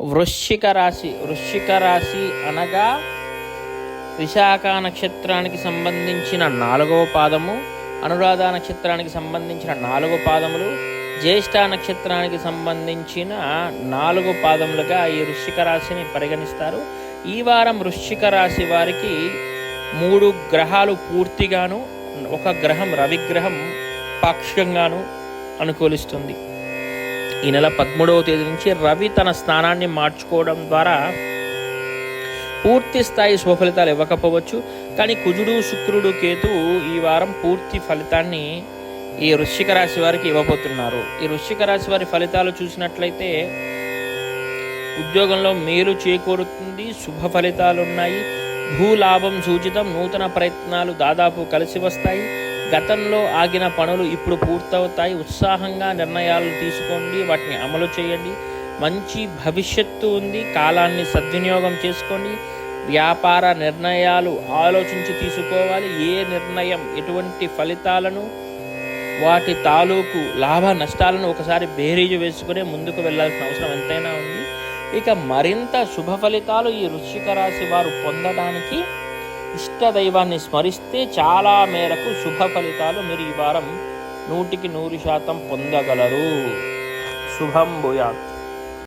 వృశ్చిక రాశి వృశ్చిక రాశి అనగా విశాఖ నక్షత్రానికి సంబంధించిన నాలుగవ పాదము అనురాధ నక్షత్రానికి సంబంధించిన నాలుగు పాదములు జ్యేష్ఠ నక్షత్రానికి సంబంధించిన నాలుగు పాదములుగా ఈ వృశ్చిక రాశిని పరిగణిస్తారు. ఈ వారం వృశ్చిక రాశి వారికి మూడు గ్రహాలు పూర్తిగాను ఒక గ్రహం రవిగ్రహం పాక్షికంగాను అనుకూలిస్తుంది. ఈ నెల పదమూడవ తేదీ నుంచి రవి తన స్థానాన్ని మార్చుకోవడం ద్వారా పూర్తి స్థాయి స్వఫలితాలు ఇవ్వకపోవచ్చు. కానీ కుజుడు శుక్రుడు కేతు ఈ వారం పూర్తి ఫలితాన్ని ఈ వృశ్చిక రాశి వారికి ఇవ్వబోతున్నారు. ఈ వృశ్చిక రాశి వారి ఫలితాలు చూసినట్లయితే ఉద్యోగంలో మేలు చేకూరుతుంది శుభ ఫలితాలు ఉన్నాయి భూలాభం సూచితం నూతన ప్రయత్నాలు దాదాపు కలిసి వస్తాయి. గతంలో ఆగిన పనులు ఇప్పుడు పూర్తవుతాయి. ఉత్సాహంగా నిర్ణయాలు తీసుకోండి వాటిని అమలు చేయండి. మంచి భవిష్యత్తు ఉంది కాలాన్ని సద్వినియోగం చేసుకోండి. వ్యాపార నిర్ణయాలు ఆలోచించి తీసుకోవాలి. ఏ నిర్ణయం ఎటువంటి ఫలితాలను వాటి తాలూకు లాభ నష్టాలను ఒకసారి బేరీజు వేసుకునే ముందుకు వెళ్ళాల్సిన అవసరం ఎంతైనా ఉంది. ఇక మరింత శుభ ఫలితాలు ఈ వృశ్చిక రాశి వారు పొందడానికి ఇష్ట దైవాన్ని స్మరిస్తే చాలా మేరకు శుభ ఫలితాలు మీరు ఈ వారం నూటికి నూరు శాతం పొందగలరు. శుభం భూయాత్.